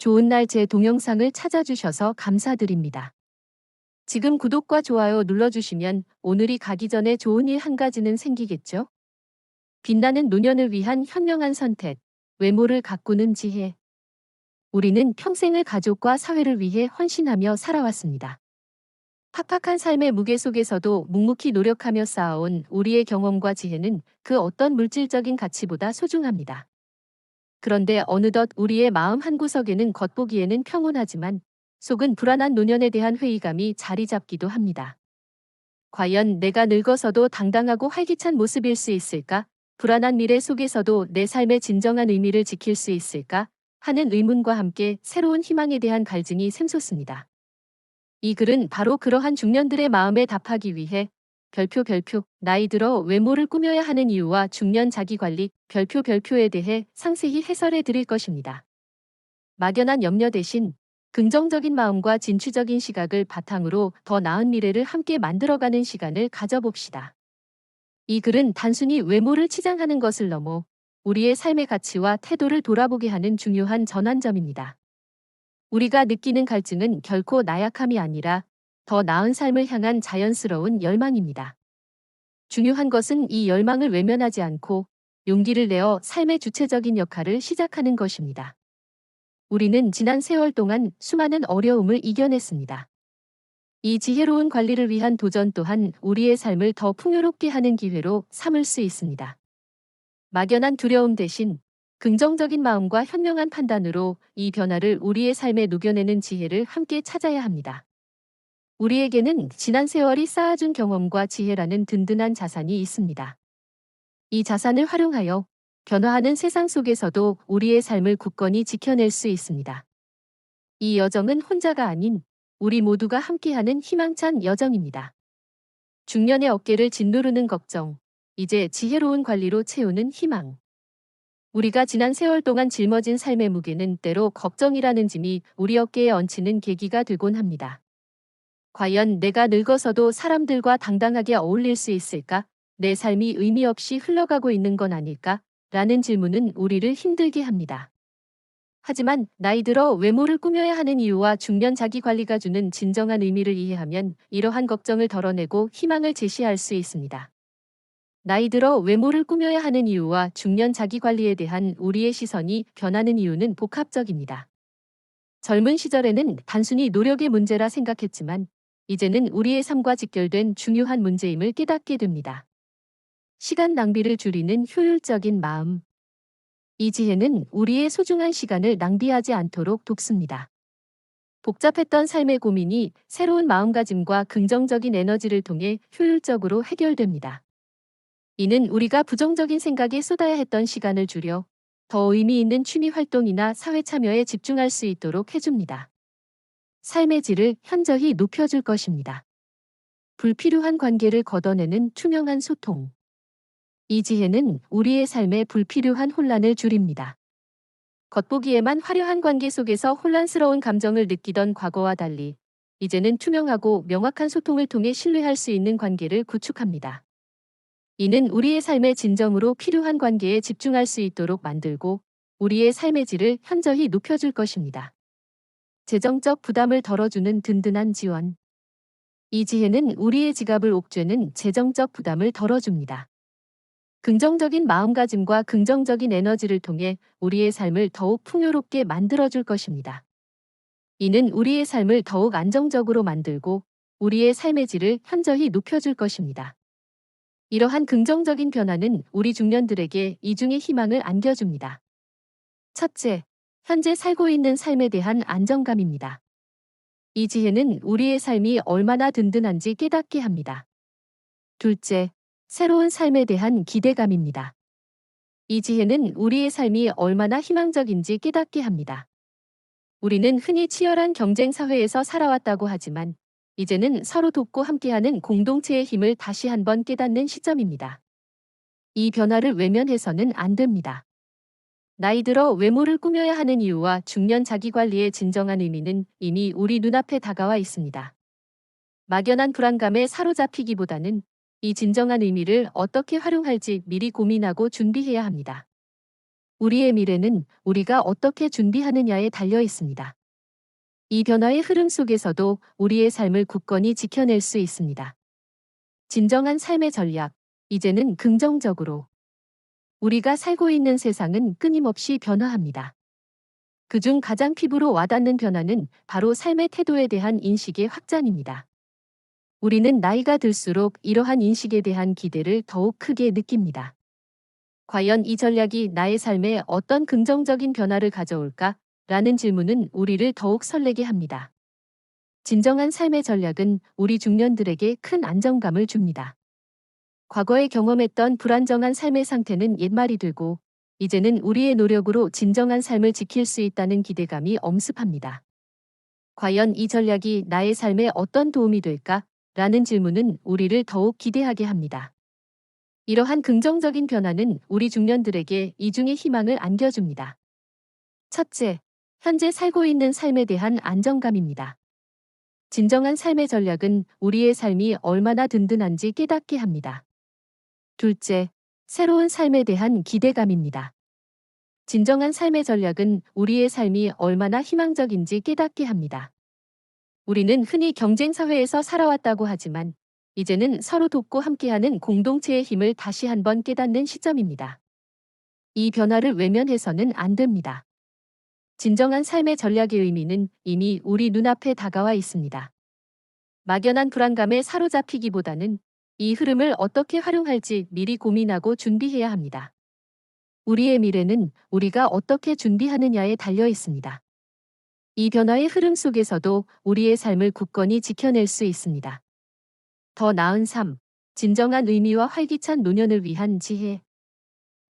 좋은 날 제 동영상을 찾아주셔서 감사드립니다. 지금 구독과 좋아요 눌러주시면 오늘이 가기 전에 좋은 일 한 가지는 생기겠죠? 빛나는 노년을 위한 현명한 선택, 외모를 가꾸는 지혜. 우리는 평생을 가족과 사회를 위해 헌신하며 살아왔습니다. 팍팍한 삶의 무게 속에서도 묵묵히 노력하며 쌓아온 우리의 경험과 지혜는 그 어떤 물질적인 가치보다 소중합니다. 그런데 어느덧 우리의 마음 한구석에는 겉보기에는 평온하지만 속은 불안한 노년에 대한 회의감이 자리 잡기도 합니다. 과연 내가 늙어서도 당당하고 활기찬 모습일 수 있을까? 불안한 미래 속에서도 내 삶의 진정한 의미를 지킬 수 있을까? 하는 의문과 함께 새로운 희망에 대한 갈증이 샘솟습니다. 이 글은 바로 그러한 중년들의 마음에 답하기 위해 별표 별표 나이 들어 외모를 꾸며야 하는 이유와 중년 자기관리 별표 별표에 대해 상세히 해설해 드릴 것입니다. 막연한 염려 대신 긍정적인 마음과 진취적인 시각을 바탕으로 더 나은 미래를 함께 만들어가는 시간을 가져봅시다. 이 글은 단순히 외모를 치장하는 것을 넘어 우리의 삶의 가치와 태도를 돌아보게 하는 중요한 전환점입니다. 우리가 느끼는 갈증은 결코 나약함이 아니라 더 나은 삶을 향한 자연스러운 열망입니다. 중요한 것은 이 열망을 외면하지 않고 용기를 내어 삶의 주체적인 역할을 시작하는 것입니다. 우리는 지난 세월 동안 수많은 어려움을 이겨냈습니다. 이 지혜로운 관리를 위한 도전 또한 우리의 삶을 더 풍요롭게 하는 기회로 삼을 수 있습니다. 막연한 두려움 대신 긍정적인 마음과 현명한 판단으로 이 변화를 우리의 삶에 녹여내는 지혜를 함께 찾아야 합니다. 우리에게는 지난 세월이 쌓아준 경험과 지혜라는 든든한 자산이 있습니다. 이 자산을 활용하여 변화하는 세상 속에서도 우리의 삶을 굳건히 지켜낼 수 있습니다. 이 여정은 혼자가 아닌 우리 모두가 함께하는 희망찬 여정입니다. 중년의 어깨를 짓누르는 걱정, 이제 지혜로운 관리로 채우는 희망. 우리가 지난 세월 동안 짊어진 삶의 무게는 때로 걱정이라는 짐이 우리 어깨에 얹히는 계기가 되곤 합니다. 과연 내가 늙어서도 사람들과 당당하게 어울릴 수 있을까? 내 삶이 의미 없이 흘러가고 있는 건 아닐까? 라는 질문은 우리를 힘들게 합니다. 하지만 나이 들어 외모를 꾸며야 하는 이유와 중년 자기 관리가 주는 진정한 의미를 이해하면 이러한 걱정을 덜어내고 희망을 제시할 수 있습니다. 나이 들어 외모를 꾸며야 하는 이유와 중년 자기관리에 대한 우리의 시선이 변하는 이유는 복합적입니다. 젊은 시절에는 단순히 노력의 문제라 생각했지만 이제는 우리의 삶과 직결된 중요한 문제임을 깨닫게 됩니다. 시간 낭비를 줄이는 효율적인 마음. 이 지혜는 우리의 소중한 시간을 낭비하지 않도록 돕습니다. 복잡했던 삶의 고민이 새로운 마음가짐과 긍정적인 에너지를 통해 효율적으로 해결됩니다. 이는 우리가 부정적인 생각에 쏟아야 했던 시간을 줄여 더 의미 있는 취미 활동이나 사회 참여에 집중할 수 있도록 해줍니다. 삶의 질을 현저히 높여줄 것입니다. 불필요한 관계를 걷어내는 투명한 소통. 이 지혜는 우리의 삶에 불필요한 혼란을 줄입니다. 겉보기에만 화려한 관계 속에서 혼란스러운 감정을 느끼던 과거와 달리 이제는 투명하고 명확한 소통을 통해 신뢰할 수 있는 관계를 구축합니다. 이는 우리의 삶의 진정으로 필요한 관계에 집중할 수 있도록 만들고 우리의 삶의 질을 현저히 높여줄 것입니다. 재정적 부담을 덜어주는 든든한 지원. 이 지혜는 우리의 지갑을 옥죄는 재정적 부담을 덜어줍니다. 긍정적인 마음가짐과 긍정적인 에너지를 통해 우리의 삶을 더욱 풍요롭게 만들어줄 것입니다. 이는 우리의 삶을 더욱 안정적으로 만들고 우리의 삶의 질을 현저히 높여줄 것입니다. 이러한 긍정적인 변화는 우리 중년들에게 이중의 희망을 안겨줍니다. 첫째, 현재 살고 있는 삶에 대한 안정감입니다. 이 지혜는 우리의 삶이 얼마나 든든한지 깨닫게 합니다. 둘째, 새로운 삶에 대한 기대감입니다. 이 지혜는 우리의 삶이 얼마나 희망적인지 깨닫게 합니다. 우리는 흔히 치열한 경쟁 사회에서 살아왔다고 하지만 이제는 서로 돕고 함께하는 공동체의 힘을 다시 한번 깨닫는 시점입니다. 이 변화를 외면해서는 안 됩니다. 나이 들어 외모를 꾸며야 하는 이유와 중년 자기관리의 진정한 의미는 이미 우리 눈앞에 다가와 있습니다. 막연한 불안감에 사로잡히기보다는 이 진정한 의미를 어떻게 활용할지 미리 고민하고 준비해야 합니다. 우리의 미래는 우리가 어떻게 준비하느냐에 달려 있습니다. 이 변화의 흐름 속에서도 우리의 삶을 굳건히 지켜낼 수 있습니다. 진정한 삶의 전략, 이제는 긍정적으로. 우리가 살고 있는 세상은 끊임없이 변화합니다. 그중 가장 피부로 와닿는 변화는 바로 삶의 태도에 대한 인식의 확장입니다. 우리는 나이가 들수록 이러한 인식에 대한 기대를 더욱 크게 느낍니다. 과연 이 전략이 나의 삶에 어떤 긍정적인 변화를 가져올까? 라는 질문은 우리를 더욱 설레게 합니다. 진정한 삶의 전략은 우리 중년들에게 큰 안정감을 줍니다. 과거에 경험했던 불안정한 삶의 상태는 옛말이 되고 이제는 우리의 노력으로 진정한 삶을 지킬 수 있다는 기대감이 엄습합니다. 과연 이 전략이 나의 삶에 어떤 도움이 될까? 라는 질문은 우리를 더욱 기대하게 합니다. 이러한 긍정적인 변화는 우리 중년들에게 이중의 희망을 안겨줍니다. 첫째, 현재 살고 있는 삶에 대한 안정감입니다. 진정한 삶의 전략은 우리의 삶이 얼마나 든든한지 깨닫게 합니다. 둘째, 새로운 삶에 대한 기대감입니다. 진정한 삶의 전략은 우리의 삶이 얼마나 희망적인지 깨닫게 합니다. 우리는 흔히 경쟁 사회에서 살아왔다고 하지만 이제는 서로 돕고 함께하는 공동체의 힘을 다시 한번 깨닫는 시점입니다. 이 변화를 외면해서는 안 됩니다. 진정한 삶의 전략의 의미는 이미 우리 눈앞에 다가와 있습니다. 막연한 불안감에 사로잡히기보다는 이 흐름을 어떻게 활용할지 미리 고민하고 준비해야 합니다. 우리의 미래는 우리가 어떻게 준비하느냐에 달려 있습니다. 이 변화의 흐름 속에서도 우리의 삶을 굳건히 지켜낼 수 있습니다. 더 나은 삶, 진정한 의미와 활기찬 노년을 위한 지혜.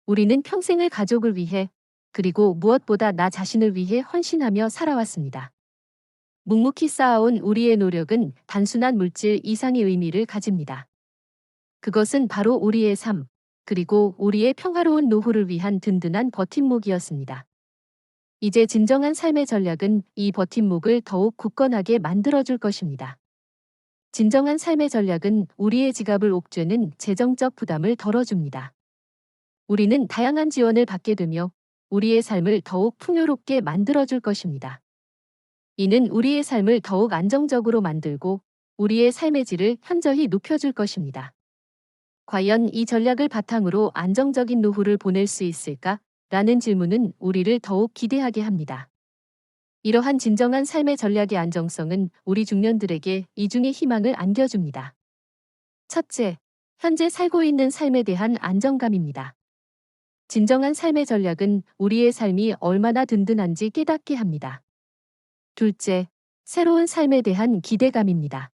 우리는 평생을 가족을 위해 그리고 무엇보다 나 자신을 위해 헌신하며 살아왔습니다. 묵묵히 쌓아온 우리의 노력은 단순한 물질 이상의 의미를 가집니다. 그것은 바로 우리의 삶, 그리고 우리의 평화로운 노후를 위한 든든한 버팀목이었습니다. 이제 진정한 삶의 전략은 이 버팀목을 더욱 굳건하게 만들어줄 것입니다. 진정한 삶의 전략은 우리의 지갑을 옥죄는 재정적 부담을 덜어줍니다. 우리는 다양한 지원을 받게 되며 우리의 삶을 더욱 풍요롭게 만들어줄 것입니다. 이는 우리의 삶을 더욱 안정적으로 만들고 우리의 삶의 질을 현저히 높여줄 것입니다. 과연 이 전략을 바탕으로 안정적인 노후를 보낼 수 있을까? 라는 질문은 우리를 더욱 기대하게 합니다. 이러한 진정한 삶의 전략의 안정성은 우리 중년들에게 이중의 희망을 안겨줍니다. 첫째, 현재 살고 있는 삶에 대한 안정감입니다. 진정한 삶의 전략은 우리의 삶이 얼마나 든든한지 깨닫게 합니다. 둘째, 새로운 삶에 대한 기대감입니다.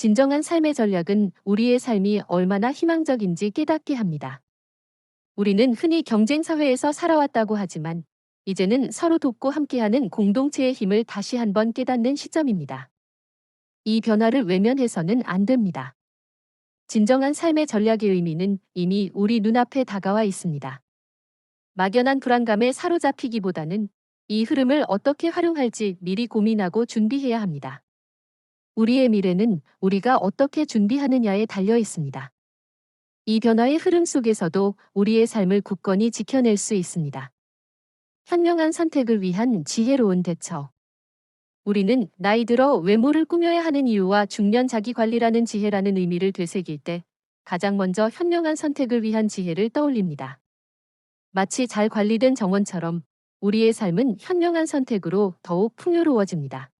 진정한 삶의 전략은 우리의 삶이 얼마나 희망적인지 깨닫게 합니다. 우리는 흔히 경쟁 사회에서 살아왔다고 하지만 이제는 서로 돕고 함께하는 공동체의 힘을 다시 한번 깨닫는 시점입니다. 이 변화를 외면해서는 안 됩니다. 진정한 삶의 전략의 의미는 이미 우리 눈앞에 다가와 있습니다. 막연한 불안감에 사로잡히기보다는 이 흐름을 어떻게 활용할지 미리 고민하고 준비해야 합니다. 우리의 미래는 우리가 어떻게 준비하느냐에 달려 있습니다. 이 변화의 흐름 속에서도 우리의 삶을 굳건히 지켜낼 수 있습니다. 현명한 선택을 위한 지혜로운 대처. 우리는 나이 들어 외모를 꾸며야 하는 이유와 중년 자기 관리라는 지혜라는 의미를 되새길 때 가장 먼저 현명한 선택을 위한 지혜를 떠올립니다. 마치 잘 관리된 정원처럼 우리의 삶은 현명한 선택으로 더욱 풍요로워집니다.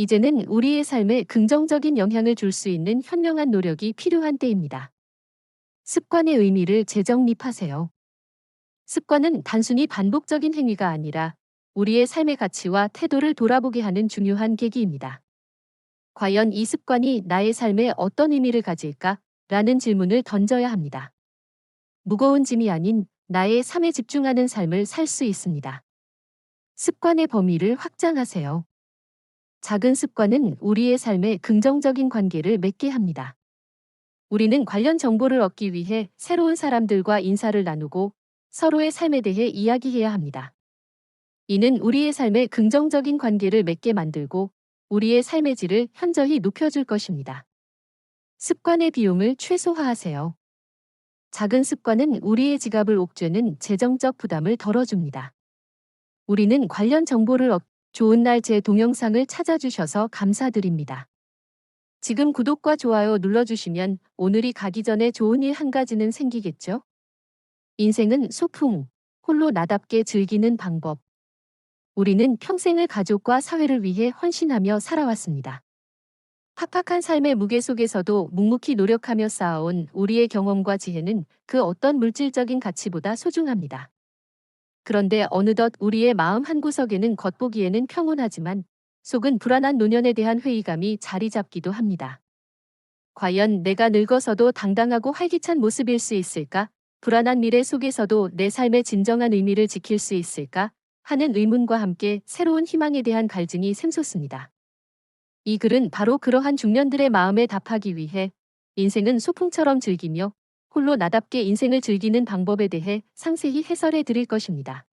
이제는 우리의 삶에 긍정적인 영향을 줄 수 있는 현명한 노력이 필요한 때입니다. 습관의 의미를 재정립하세요. 습관은 단순히 반복적인 행위가 아니라 우리의 삶의 가치와 태도를 돌아보게 하는 중요한 계기입니다. 과연 이 습관이 나의 삶에 어떤 의미를 가질까? 라는 질문을 던져야 합니다. 무거운 짐이 아닌 나의 삶에 집중하는 삶을 살 수 있습니다. 습관의 범위를 확장하세요. 작은 습관은 우리의 삶에 긍정적인 관계를 맺게 합니다. 우리는 관련 정보를 얻기 위해 새로운 사람들과 인사를 나누고 서로의 삶에 대해 이야기해야 합니다. 이는 우리의 삶에 긍정적인 관계를 맺게 만들고 우리의 삶의 질을 현저히 높여줄 것입니다. 습관의 비용을 최소화하세요. 작은 습관은 우리의 지갑을 옥죄는 재정적 부담을 덜어줍니다. 우리는 관련 정보를 얻 좋은 날 제 동영상을 찾아주셔서 감사드립니다. 지금 구독과 좋아요 눌러주시면 오늘이 가기 전에 좋은 일 한 가지는 생기겠죠? 인생은 소풍, 홀로 나답게 즐기는 방법. 우리는 평생을 가족과 사회를 위해 헌신하며 살아왔습니다. 팍팍한 삶의 무게 속에서도 묵묵히 노력하며 쌓아온 우리의 경험과 지혜는 그 어떤 물질적인 가치보다 소중합니다. 그런데 어느덧 우리의 마음 한구석에는 겉보기에는 평온하지만 속은 불안한 노년에 대한 회의감이 자리 잡기도 합니다. 과연 내가 늙어서도 당당하고 활기찬 모습일 수 있을까? 불안한 미래 속에서도 내 삶의 진정한 의미를 지킬 수 있을까? 하는 의문과 함께 새로운 희망에 대한 갈증이 샘솟습니다. 이 글은 바로 그러한 중년들의 마음에 답하기 위해 인생은 소풍처럼 즐기며 홀로 나답게 인생을 즐기는 방법에 대해 상세히 해설해 드릴 것입니다.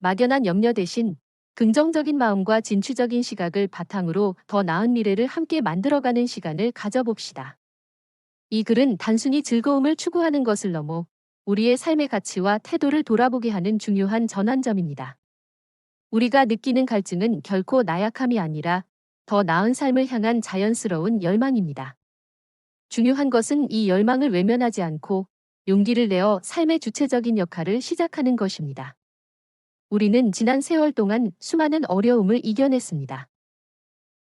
막연한 염려 대신 긍정적인 마음과 진취적인 시각을 바탕으로 더 나은 미래를 함께 만들어가는 시간을 가져봅시다. 이 글은 단순히 즐거움을 추구하는 것을 넘어 우리의 삶의 가치와 태도를 돌아보게 하는 중요한 전환점입니다. 우리가 느끼는 갈증은 결코 나약함이 아니라 더 나은 삶을 향한 자연스러운 열망입니다. 중요한 것은 이 열망을 외면하지 않고 용기를 내어 삶의 주체적인 역할을 시작하는 것입니다. 우리는 지난 세월 동안 수많은 어려움을 이겨냈습니다.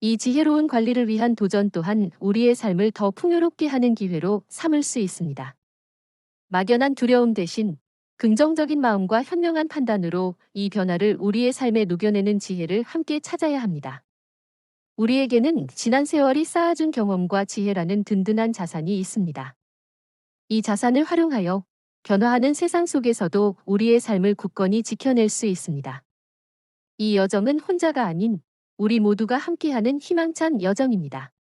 이 지혜로운 관리를 위한 도전 또한 우리의 삶을 더 풍요롭게 하는 기회로 삼을 수 있습니다. 막연한 두려움 대신 긍정적인 마음과 현명한 판단으로 이 변화를 우리의 삶에 녹여내는 지혜를 함께 찾아야 합니다. 우리에게는 지난 세월이 쌓아준 경험과 지혜라는 든든한 자산이 있습니다. 이 자산을 활용하여 변화하는 세상 속에서도 우리의 삶을 굳건히 지켜낼 수 있습니다. 이 여정은 혼자가 아닌 우리 모두가 함께하는 희망찬 여정입니다.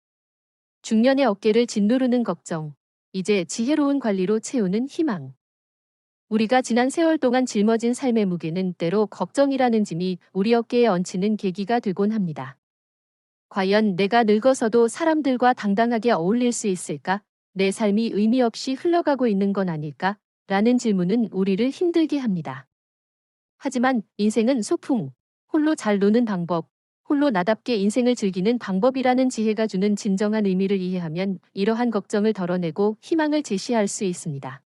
중년의 어깨를 짓누르는 걱정, 이제 지혜로운 관리로 채우는 희망. 우리가 지난 세월 동안 짊어진 삶의 무게는 때로 걱정이라는 짐이 우리 어깨에 얹히는 계기가 되곤 합니다. 과연 내가 늙어서도 사람들과 당당하게 어울릴 수 있을까? 내 삶이 의미 없이 흘러가고 있는 건 아닐까? 라는 질문은 우리를 힘들게 합니다. 하지만 인생은 소풍, 홀로 잘 노는 방법, 홀로 나답게 인생을 즐기는 방법이라는 지혜가 주는 진정한 의미를 이해하면 이러한 걱정을 덜어내고 희망을 제시할 수 있습니다.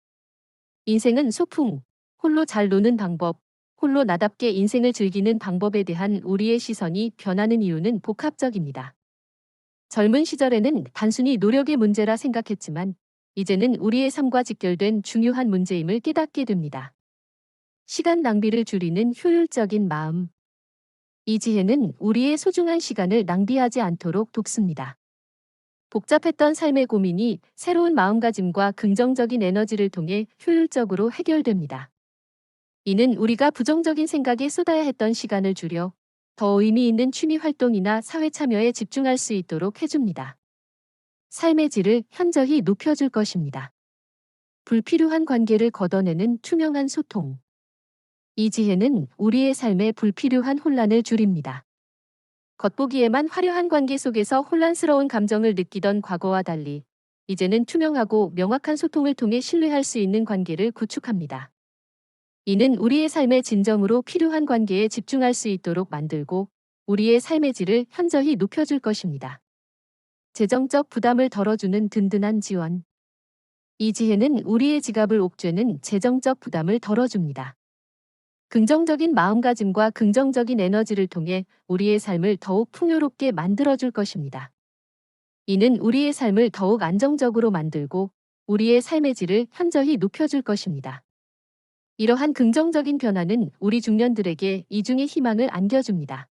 인생은 소풍, 홀로 잘 노는 방법, 홀로 나답게 인생을 즐기는 방법에 대한 우리의 시선이 변하는 이유는 복합적입니다. 젊은 시절에는 단순히 노력의 문제라 생각했지만 이제는 우리의 삶과 직결된 중요한 문제임을 깨닫게 됩니다. 시간 낭비를 줄이는 효율적인 마음. 이 지혜는 우리의 소중한 시간을 낭비하지 않도록 돕습니다. 복잡했던 삶의 고민이 새로운 마음가짐과 긍정적인 에너지를 통해 효율적으로 해결됩니다. 이는 우리가 부정적인 생각에 쏟아야 했던 시간을 줄여 더 의미 있는 취미 활동이나 사회 참여에 집중할 수 있도록 해줍니다. 삶의 질을 현저히 높여줄 것입니다. 불필요한 관계를 걷어내는 투명한 소통. 이 지혜는 우리의 삶에 불필요한 혼란을 줄입니다. 겉보기에만 화려한 관계 속에서 혼란스러운 감정을 느끼던 과거와 달리 이제는 투명하고 명확한 소통을 통해 신뢰할 수 있는 관계를 구축합니다. 이는 우리의 삶의 진정으로 필요한 관계에 집중할 수 있도록 만들고 우리의 삶의 질을 현저히 높여줄 것입니다. 재정적 부담을 덜어주는 든든한 지원. 이 지혜는 우리의 지갑을 옥죄는 재정적 부담을 덜어줍니다. 긍정적인 마음가짐과 긍정적인 에너지를 통해 우리의 삶을 더욱 풍요롭게 만들어줄 것입니다. 이는 우리의 삶을 더욱 안정적으로 만들고 우리의 삶의 질을 현저히 높여줄 것입니다. 이러한 긍정적인 변화는 우리 중년들에게 이중의 희망을 안겨줍니다.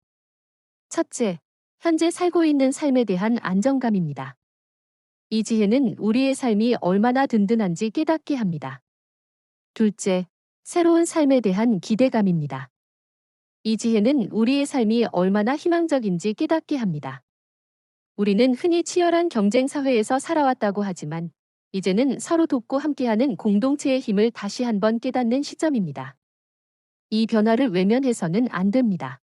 첫째, 현재 살고 있는 삶에 대한 안정감입니다. 이 지혜는 우리의 삶이 얼마나 든든한지 깨닫게 합니다. 둘째, 새로운 삶에 대한 기대감입니다. 이 지혜는 우리의 삶이 얼마나 희망적인지 깨닫게 합니다. 우리는 흔히 치열한 경쟁 사회에서 살아왔다고 하지만 이제는 서로 돕고 함께하는 공동체의 힘을 다시 한번 깨닫는 시점입니다. 이 변화를 외면해서는 안 됩니다.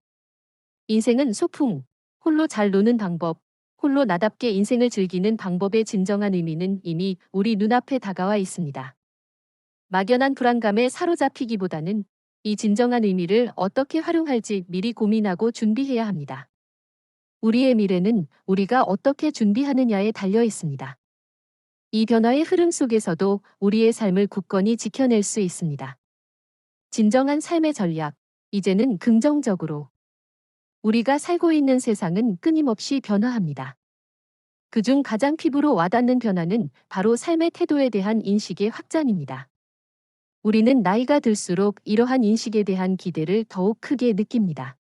인생은 소풍, 홀로 잘 노는 방법, 홀로 나답게 인생을 즐기는 방법의 진정한 의미는 이미 우리 눈앞에 다가와 있습니다. 막연한 불안감에 사로잡히기보다는 이 진정한 의미를 어떻게 활용할지 미리 고민하고 준비해야 합니다. 우리의 미래는 우리가 어떻게 준비하느냐에 달려 있습니다. 이 변화의 흐름 속에서도 우리의 삶을 굳건히 지켜낼 수 있습니다. 진정한 삶의 전략, 이제는 긍정적으로. 우리가 살고 있는 세상은 끊임없이 변화합니다. 그중 가장 피부로 와닿는 변화는 바로 삶의 태도에 대한 인식의 확장입니다. 우리는 나이가 들수록 이러한 인식에 대한 기대를 더욱 크게 느낍니다.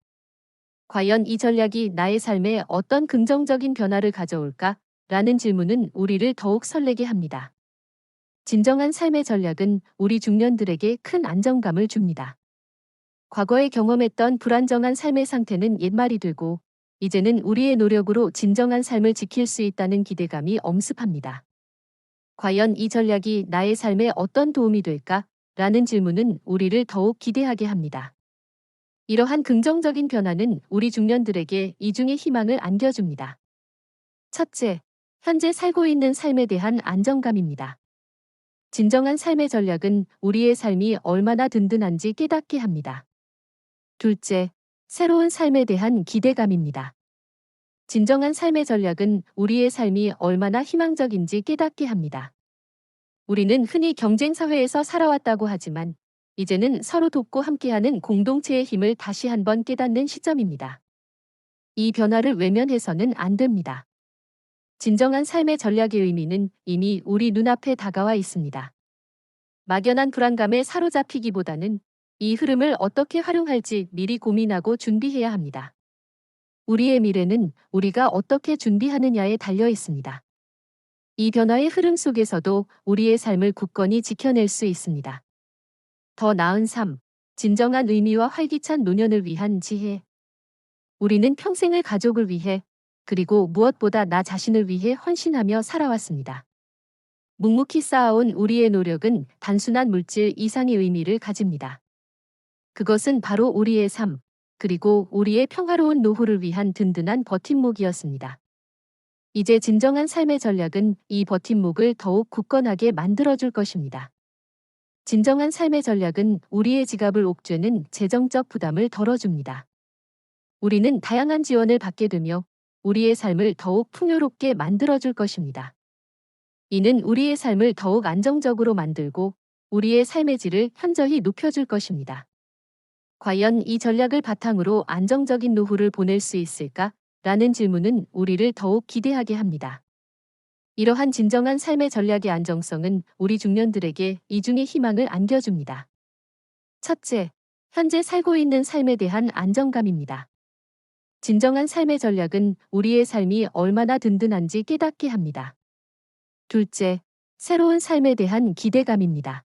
과연 이 전략이 나의 삶에 어떤 긍정적인 변화를 가져올까? 라는 질문은 우리를 더욱 설레게 합니다. 진정한 삶의 전략은 우리 중년들에게 큰 안정감을 줍니다. 과거에 경험했던 불안정한 삶의 상태는 옛말이 되고 이제는 우리의 노력으로 진정한 삶을 지킬 수 있다는 기대감이 엄습합니다. 과연 이 전략이 나의 삶에 어떤 도움이 될까? 라는 질문은 우리를 더욱 기대하게 합니다. 이러한 긍정적인 변화는 우리 중년들에게 이중의 희망을 안겨줍니다. 첫째, 현재 살고 있는 삶에 대한 안정감입니다. 진정한 삶의 전략은 우리의 삶이 얼마나 든든한지 깨닫게 합니다. 둘째, 새로운 삶에 대한 기대감입니다. 진정한 삶의 전략은 우리의 삶이 얼마나 희망적인지 깨닫게 합니다. 우리는 흔히 경쟁 사회에서 살아왔다고 하지만 이제는 서로 돕고 함께하는 공동체의 힘을 다시 한번 깨닫는 시점입니다. 이 변화를 외면해서는 안 됩니다. 진정한 삶의 전략의 의미는 이미 우리 눈앞에 다가와 있습니다. 막연한 불안감에 사로잡히기보다는 이 흐름을 어떻게 활용할지 미리 고민하고 준비해야 합니다. 우리의 미래는 우리가 어떻게 준비하느냐에 달려 있습니다. 이 변화의 흐름 속에서도 우리의 삶을 굳건히 지켜낼 수 있습니다. 더 나은 삶, 진정한 의미와 활기찬 노년을 위한 지혜. 우리는 평생을 가족을 위해 그리고 무엇보다 나 자신을 위해 헌신하며 살아왔습니다. 묵묵히 쌓아온 우리의 노력은 단순한 물질 이상의 의미를 가집니다. 그것은 바로 우리의 삶, 그리고 우리의 평화로운 노후를 위한 든든한 버팀목이었습니다. 이제 진정한 삶의 전략은 이 버팀목을 더욱 굳건하게 만들어줄 것입니다. 진정한 삶의 전략은 우리의 지갑을 옥죄는 재정적 부담을 덜어줍니다. 우리는 다양한 지원을 받게 되며 우리의 삶을 더욱 풍요롭게 만들어줄 것입니다. 이는 우리의 삶을 더욱 안정적으로 만들고 우리의 삶의 질을 현저히 높여줄 것입니다. 과연 이 전략을 바탕으로 안정적인 노후를 보낼 수 있을까? 라는 질문은 우리를 더욱 기대하게 합니다. 이러한 진정한 삶의 전략의 안정성은 우리 중년들에게 이중의 희망을 안겨줍니다. 첫째, 현재 살고 있는 삶에 대한 안정감입니다. 진정한 삶의 전략은 우리의 삶이 얼마나 든든한지 깨닫게 합니다. 둘째, 새로운 삶에 대한 기대감입니다.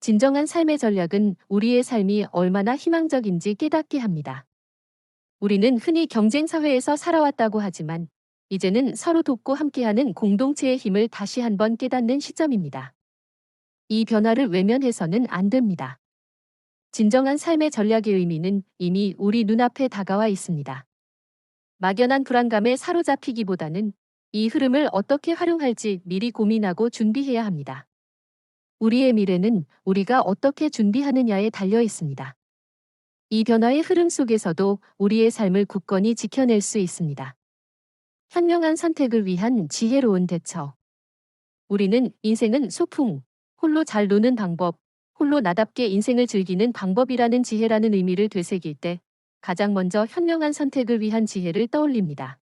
진정한 삶의 전략은 우리의 삶이 얼마나 희망적인지 깨닫게 합니다. 우리는 흔히 경쟁 사회에서 살아왔다고 하지만 이제는 서로 돕고 함께하는 공동체의 힘을 다시 한번 깨닫는 시점입니다. 이 변화를 외면해서는 안 됩니다. 진정한 삶의 전략의 의미는 이미 우리 눈앞에 다가와 있습니다. 막연한 불안감에 사로잡히기보다는 이 흐름을 어떻게 활용할지 미리 고민하고 준비해야 합니다. 우리의 미래는 우리가 어떻게 준비하느냐에 달려 있습니다. 이 변화의 흐름 속에서도 우리의 삶을 굳건히 지켜낼 수 있습니다. 현명한 선택을 위한 지혜로운 대처. 우리는 인생은 소풍, 홀로 잘 노는 방법, 홀로 나답게 인생을 즐기는 방법이라는 지혜라는 의미를 되새길 때 가장 먼저 현명한 선택을 위한 지혜를 떠올립니다.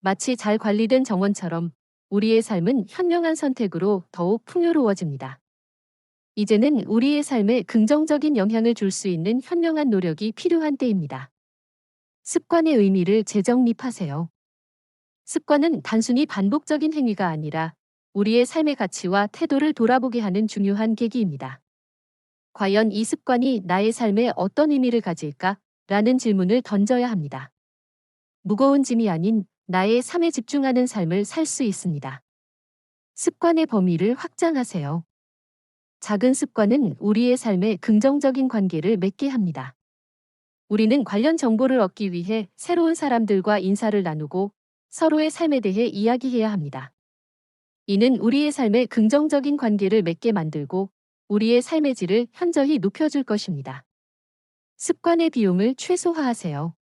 마치 잘 관리된 정원처럼 우리의 삶은 현명한 선택으로 더욱 풍요로워집니다. 이제는 우리의 삶에 긍정적인 영향을 줄 수 있는 현명한 노력이 필요한 때입니다. 습관의 의미를 재정립하세요. 습관은 단순히 반복적인 행위가 아니라 우리의 삶의 가치와 태도를 돌아보게 하는 중요한 계기입니다. 과연 이 습관이 나의 삶에 어떤 의미를 가질까? 라는 질문을 던져야 합니다. 무거운 짐이 아닌 나의 삶에 집중하는 삶을 살 수 있습니다. 습관의 범위를 확장하세요. 작은 습관은 우리의 삶에 긍정적인 관계를 맺게 합니다. 우리는 관련 정보를 얻기 위해 새로운 사람들과 인사를 나누고 서로의 삶에 대해 이야기해야 합니다. 이는 우리의 삶에 긍정적인 관계를 맺게 만들고 우리의 삶의 질을 현저히 높여줄 것입니다. 습관의 비용을 최소화하세요.